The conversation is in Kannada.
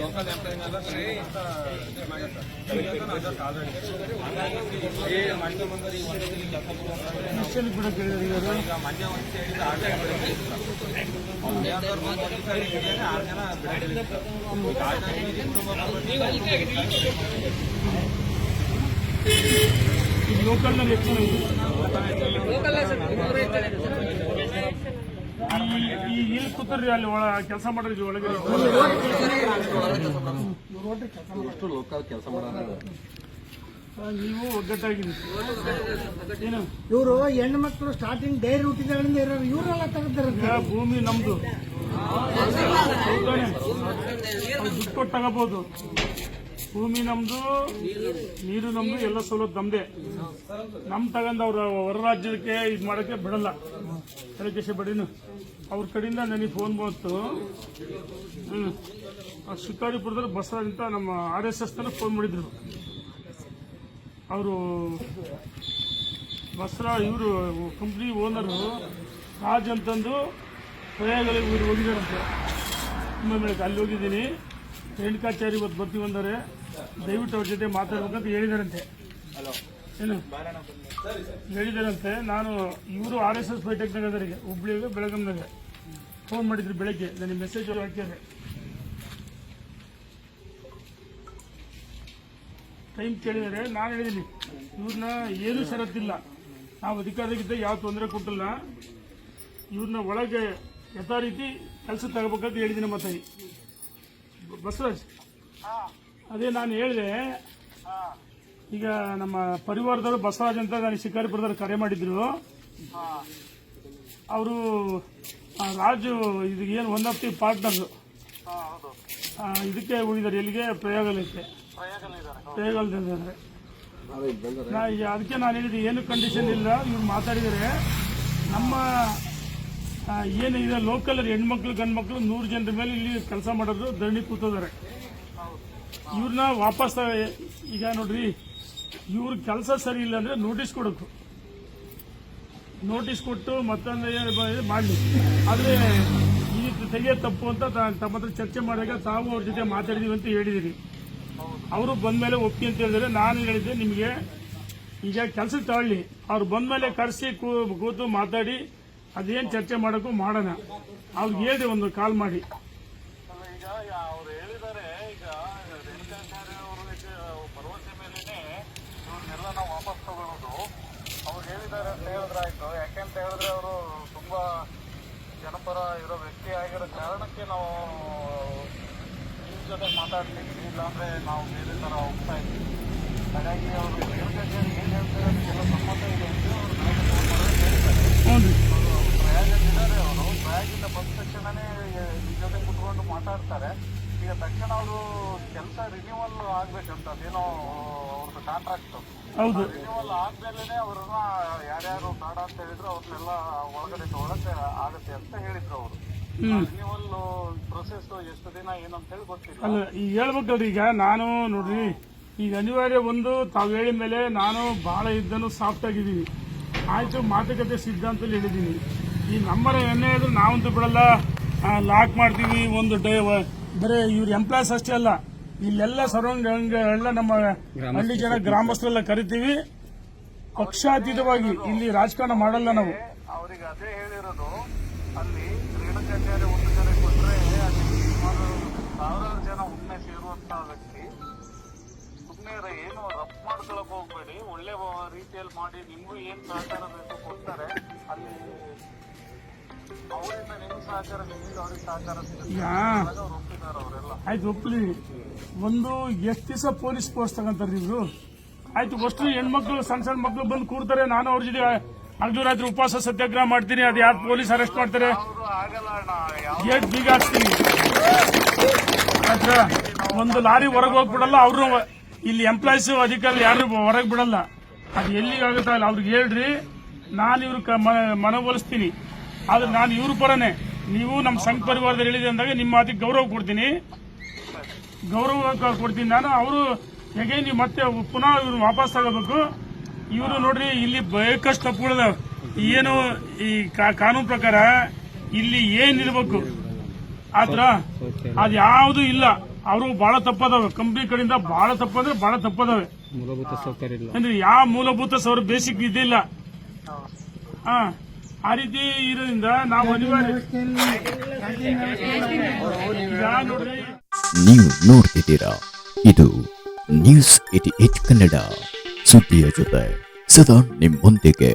ಲೋಕಲ್ ಎಂಪ್ಲಾಯಿನೆಲ್ಲ ಕರೆಸಿ ಅಂತ ಚೆನ್ನಾಗತ್ತೆ ಸರ್ ಆಲ್ರೆಡಿ ಈ ಮಂಡ್ಯ ಬಂದರೆ ಈ ವರ್ಷದಲ್ಲಿ ಕೆಲಸ ಕೊಡುವಂತಾರೆ ಎಷ್ಟಲ್ಲಿ ಬಿಡಕ್ಕೆ ಹೇಳಿದ್ರು ಇವರು ಈಗ ಮಂಡ್ಯ ಒಂದು ಸೈಡ್ ಆರು ಜನ ಬಿಡೋದು ಆರು ಜನ ಬಿಡೋದಿಲ್ಲ ಸರ್ ಈಗ ಆರು ಜನ ಇಲ್ಲಿ ಈ ಲೋಕಲ್ನಲ್ಲಿ ಎಷ್ಟು ಜನ ಇದ್ರು? ಈ ಇಲ್ಲಿ ಕೂತ್ರಿ ಅಲ್ಲಿ ಒಳ ಕೆಲಸ ಮಾಡ್ರಿ ಒಳಗೆ. ಎಷ್ಟು ಲೋಕಲ್ ಕೆಲಸ ಮಾಡೋದು ನೀವು ಒಗ್ಗಟ್ಟಾಗಿರಿ. ಏನು? ಇವರು ಹೆಣ್ಣು ಮಕ್ಕಳು ಸ್ಟಾರ್ಟಿಂಗ್ ಡೈರಿ ಹುಟ್ಟಿದಾಗಳಿಂದ ಇರೋರು ಇವರೆಲ್ಲ ತಗೋತಾರ ಭೂಮಿ ನಮ್ದು. ದುಡ್ಡು ಕೊಟ್ಟು ತಗೋಬಹುದು ಭೂಮಿ ನಮ್ದು, ನೀರು ನಮ್ದು, ಎಲ್ಲ ಸವಲತ್ತು ನಮ್ದೇ. ನಮ್ ತಗೊಂಡ್ ಅವ್ರ ಹೊರ ರಾಜ್ಯಕ್ಕೆ ಇದ್ ಮಾಡಕ್ಕೆ ಬಿಡಲ್ಲ. ಕೆಶ ಬಡಿನು. ಅವ್ರ ಕಡೆಯಿಂದ ನನಗೆ ಫೋನ್ ಬಂತು. ಶಿಕಾರಿಪುರದಲ್ಲಿ ಬಸವರಾಜ್ ಅಂತ ನಮ್ಮ ಆರ್ ಎಸ್ ಎಸ್ ಫೋನ್ ಮಾಡಿದ್ರು. ಅವರು ಬಸ್ರಾ ಇವರು ಕಂಪ್ನಿ ಓನರು ರಾಜ್ ಅಂತಂದು ಪ್ರಯಾಗಗಳಿಗೆ ಇವ್ರು ಹೋಗಿದ್ದಾರಂತೆ. ಮೇಲೆ ಅಲ್ಲಿ ಹೋಗಿದ್ದೀನಿ. ರೇಣುಕಾಚಾರಿ ಇವತ್ತು ಬರ್ತೀವಿ ಅಂದರೆ. ದಯವಿಟ್ಟು ಅವ್ರ ಜೊತೆ ಮಾತಾಡ್ಬೇಕಂತ ಹೇಳಿದಾರಂತೆ. ಏನು? ಹೇಳಿದಾರಂತೆ ನಾನು ಇವರು ಆರ್ ಎಸ್ ಎಸ್ ಬೈಟೆಕ್ನಾಗದರಿಗೆ ಹುಬ್ಳಿಗೆ ಬೆಳಗಾಂನಾಗ ಫೋನ್ ಮಾಡಿದ್ರು ಬೆಳಗ್ಗೆ. ನನಗೆ ಮೆಸೇಜ್ ಹಾಕಿದ್ದಾರೆ ಟೈಮ್ ಕೇಳಿದರೆ ನಾನು ಹೇಳಿದ್ದೀನಿ ಇವ್ರನ್ನ ಏನು ಷರತ್ತಿಲ್ಲ. ನಾವು ಅಧಿಕಾರದಾಗಿದ್ದ ಯಾವ ತೊಂದರೆ ಕೊಟ್ಟಿಲ್ಲ. ಇವ್ರನ್ನ ಒಳಗೆ ಯಥಾ ರೀತಿ ಕೆಲಸ ತಗೋಬೇಕಂತ ಹೇಳಿದ್ದೀನಿ ಮತ್ತೆ ಬಸವರಾಜ್. ಅದೇ ನಾನು ಹೇಳಿದೆ, ಈಗ ನಮ್ಮ ಪರಿವಾರದವರು ಬಸವರಾಜ್ ಅಂತ ನನಗೆ ಶಿಕಾರಿಪುರದವ್ರು ಕರೆ ಮಾಡಿದ್ರು. ಅವರು ರಾಜು ಇದು ಏನು ಒನ್ ಆಫ್ ದಿ ಇದಕ್ಕೆ ಉಳಿದಾರೆ ಎಲ್ಲಿಗೆ? ಪ್ರಯೋಗಾಲಯಕ್ಕೆ. ಪ್ರಯೋಗಾಲಯದಲ್ಲಿ ನಾ, ಈಗ ಅದಕ್ಕೆ ನಾನು ಹೇಳಿದೆ, ಏನು ಕಂಡೀಷನ್ ಇಲ್ಲ, ಇವ್ರು ಮಾತಾಡಿದರೆ ನಮ್ಮ ಏನಿದೆ ಲೋಕಲ್ ಹೆಣ್ಮಕ್ಳು, ಗಂಡ್ಮಕ್ಳು ನೂರು ಜನರ ಮೇಲೆ ಇಲ್ಲಿ ಕೆಲಸ ಮಾಡೋದು, ಧರಣಿ ಕೂತಿದ್ದಾರೆ. ಇವ್ರನ್ನ ವಾಪಸ್ ಈಗ ನೋಡ್ರಿ, ಇವ್ರ ಕೆಲಸ ಸರಿ ಇಲ್ಲ ಅಂದ್ರೆ ನೋಟಿಸ್ ಕೊಡಬೇಕು ನೋಟಿಸ್ ಕೊಟ್ಟು ಮತ್ತೊಂದು ಮಾಡಲಿ. ಆದರೆ, ಈ ತೆಗೆಯೋ ತಪ್ಪು ಅಂತ ತಮ್ಮ ಹತ್ರ ಚರ್ಚೆ ಮಾಡಿದಾಗ ತಾವು ಅವ್ರ ಜೊತೆ ಮಾತಾಡಿದೀವಿ ಅಂತ ಹೇಳಿದಿರಿ. ಅವರು ಬಂದ ಮೇಲೆ ಒಪ್ಪಿ ಅಂತ ಹೇಳಿದ್ರೆ ನಾನು ಹೇಳಿದ್ದೆ, ನಿಮಗೆ ಈಗ ಕೆಲಸ ತಗೊಳ್ಳಿ ಅವ್ರು ಬಂದ್ಮೇಲೆ ಕರೆಸಿ ಕೂತು ಮಾತಾಡಿ, ಅದೇನು ಚರ್ಚೆ ಮಾಡೋಕ್ಕೂ ಮಾಡೋಣ. ಅವ್ರಿಗೆ ಹೇಳಿ ಒಂದು ಕಾಲ್ ಮಾಡಿ ಅಲ್ಲ ಈಗ ಅವ್ರು ಹೇಳಿದ್ದಾರೆ ಈಗ ರೇಣುಕಾಚಾರ್ಯ ಅವರಿಗೆ ಭರವಸೆ ಮೇಲೇನೆ ಇವ್ರನ್ನೆಲ್ಲ ನಾವು ವಾಪಸ್ ತಗೊಳ್ಳೋದು ಹೇಳಿದ್ದಾರೆ ಅಂತ ಹೇಳಿದ್ರೆ ಆಯ್ತು. ಯಾಕೆಂತ ಹೇಳಿದ್ರೆ ಅವರು ತುಂಬಾ ಜನಪರ ಇರೋ ವ್ಯಕ್ತಿ ಆಗಿರೋ ಕಾರಣಕ್ಕೆ ನಾವು ನಿಮ್ ಜೊತೆ ಮಾತಾಡ್ತೀವಿ ಇಲ್ಲಾಂದ್ರೆ ನಾವು ಬೇರೆ ತರ ಹೋಗ್ತಾ ಇದ್ದೀವಿ. ಹಾಗಾಗಿ ಅವರು ರೇಣುಕಾಚಾರ್ಯ ಏನ್ ಹೇಳ್ತಾರೆ ಸಮ್ಮತ ಇದೆ ಅಂತ ಅವ್ರು ಹೇಳಿದ್ದಾರೆ ಹ್ಞೂ ರೀ ಪ್ರಯಾಗಲ್ಲಿದ್ದಾರೆ ಅವರು ಪ್ರಯಾಗಿಂದ ಬಂದ ತಕ್ಷಣನೇ ನಿಮ್ಮ ಜೊತೆ ಕುತ್ಕೊಂಡು ಮಾತಾಡ್ತಾರೆ ಈಗ ತಕ್ಷಣ ಅವರು ಕೆಲಸ ರಿನ್ಯೂವಲ್ ಆಗ್ಬೇಕಂತ. ಅದೇನೋ ಅವ್ರದ್ದು ಕಾಂಟ್ರಾಕ್ಟ್ ಹೌದು. ರಿನ್ಯೂವಲ್ ಆದ್ಮೇಲೆ ಅವ್ರನ್ನ ಯಾರ್ಯಾರು ಬೇಡ ಅಂತ ಹೇಳಿದ್ರು ಅವ್ರನ್ನೆಲ್ಲ ಒಳಗಡೆ ತಗೊಳಕ್ಕೆ ಆಗುತ್ತೆ ಅಂತ ಹೇಳಿದ್ರು ಅವರು. ರಿನ್ಯೂವಲ್ ಪ್ರೊಸೆಸ್ ಎಷ್ಟು ದಿನ ಏನಂತ ಹೇಳಿ ಗೊತ್ತಿಲ್ಲ. ಅಲ್ಲ ಈಗ ಹೇಳ್ಬೇಕಲ್ರಿ ಈಗ ನಾನು ನೋಡ್ರಿ ಈಗ ಅನಿವಾರ್ಯ ಒಂದು ತಾವು ಹೇಳಿದ ಮೇಲೆ ನಾನು ಬಹಳ ಇದ್ದನು ಸಾಫ್ಟ್ ಆಗಿದ್ದೀನಿ. ಆಯ್ತು ಮಾತುಕತೆ ಸಿದ್ಧಾಂತದಲ್ಲಿ ಹೇಳಿದ್ದೀನಿ. ಈ ನಂಬರ್ ಎಣ್ಣೆ ಆದ್ರೂ ನಾವಂತೂ ಬಿಡಲ್ಲ. ಲಾಕ್ ಮಾಡ್ತೀವಿ ಒಂದು ಡೇ ಬರೀ ಇವ್ರ ಎಂಪ್ಲಾಯ್ಸ್ ಅಷ್ಟೇ ಅಲ್ಲ. ಇಲ್ಲೆಲ್ಲ ಸರೌಂಡಿಂಗ್ ಎಲ್ಲ ನಮ್ಮ ಹಳ್ಳಿ ಜನ ಗ್ರಾಮಸ್ಥರೆಲ್ಲ ಕರಿತೀವಿ. ಪಕ್ಷಾತೀತವಾಗಿ ಇಲ್ಲಿ ರಾಜಕಾರಣ ಮಾಡಲ್ಲ ನಾವು. ಅವರಿಗೆ ಅದೇ ಹೇಳಿರೋದು ಅಲ್ಲಿ ಕ್ರೀಡಾಚಾರ್ಯ ಒಂದು ಕಡೆ ಕೊಟ್ಟರೆ ಅಲ್ಲಿ ಸುಮಾರು ಸಾವಿರಾರು ಜನ ಒಮ್ಮೆ ಸೇರುವಂತಹ ವ್ಯಕ್ತಿ. ಸುಮ್ಮನೆ ಏನು ರಫ್ ಮಾಡ್ಕೊಳಕ್ ಹೋಗ್ಬೇಡಿ ಒಳ್ಳೆ ರೀತಿಯಲ್ಲಿ ಮಾಡಿ ನಿಮಗೂ ಏನ್ ಸಹಕಾರ ಬೇಕು ಕೊಡ್ತಾರೆ ಅಲ್ಲಿ ಆಯ್ತು ಒಪ್ಪಲಿ ಒಂದು ಎಷ್ಟು ದಿವಸ ಪೊಲೀಸ್ ಪೋಸ್ಟ್ ತಗೊಂತಾರೆ ನೀವು? ಆಯ್ತು ಫಸ್ಟ್ ಹೆಣ್ಮಕ್ಳು, ಸಣ್ಣ ಸಣ್ಣ ಮಕ್ಳು ಬಂದು ಕೂರ್ತಾರೆ ನಾನು ಅವ್ರ ಜೊತೆ ಅರ್ಧ ರಾತ್ರಿ ಉಪವಾಸ ಸತ್ಯಾಗ್ರಹ ಮಾಡ್ತೀನಿ. ಅದು ಯಾರು ಪೊಲೀಸ್ ಅರೆಸ್ಟ್ ಮಾಡ್ತಾರೆ? ಗೇಟ್ ಬೀಗ ಹಾಕ್ತೀನಿ? ಒಂದು ಲಾರಿ ಹೊರಗೆ ಹೋಗ್ಬಿಡಲ್ಲ, ಅವರು ಇಲ್ಲಿ ಎಂಪ್ಲಾಯ್ಸ್ ಅಧಿಕಾರಿ ಯಾರು ಹೊರಗೆ ಬಿಡಲ್ಲ. ಅದು ಎಲ್ಲಿಗಾಗುತ್ತಲ್ಲ ಅವ್ರಿಗೆ ಹೇಳ್ರಿ. ನಾನು ಇವ್ರ ಮನವೊಲಿಸ್ತೀನಿ. ಆದ್ರೆ ನಾನು ಇವ್ರ ಪರನೇ. ನೀವು ನಮ್ಮ ಸಂಘ ಪರಿವಾರದಲ್ಲಿ ಹೇಳಿದೆ ಅಂದಾಗ ನಿಮ್ಮ ಮಾತಿಗೆ ಗೌರವ ಕೊಡ್ತೀನಿ. ಗೌರವ ಕೊಡ್ತೀನಿ ನಾನು. ಅವರು ಹೇಗೆ ನೀವು ಮತ್ತೆ ಪುನಃ ಇವ್ರು ವಾಪಸ್ ತಗೋಬೇಕು ಇವರು ನೋಡ್ರಿ ಇಲ್ಲಿ ಬೇಕಷ್ಟು ತಪ್ಪುಗಳಿದಾವೆ ಏನು ಈ ಕಾನೂನು ಪ್ರಕಾರ ಇಲ್ಲಿ ಏನಿರ್ಬೇಕು ಆದ್ರ ಅದ್ಯಾವುದು ಇಲ್ಲ. ಅವರು ಬಹಳ ತಪ್ಪದವೆ ಕಂಪ್ನಿ ಕಡೆಯಿಂದ ಬಹಳ ತಪ್ಪಂದ್ರೆ ಬಹಳ ತಪ್ಪದವೆ ಮೂಲಭೂತ ಸೌಕರ್ಯ ಅಂದ್ರೆ ಯಾವ ಮೂಲಭೂತ ಸೌರ ಬೇಸಿಕ್ ಇದಿಲ್ಲ ಹಾ ಆ ರೀತಿ ಇರೋದ್ರಿಂದ ನಾವು ಅನಿವಾರ್ಯ. ನೀವು ನೋಡ್ತಿದ್ದೀರಾ? ಇದು ನ್ಯೂಸ್ ಏಟಿ ಏಟ್ ಕನ್ನಡ. ಸುದ್ದಿಯ ಜೊತೆ ಸದಾ ನಿಮ್ಮೊಂದಿಗೆ.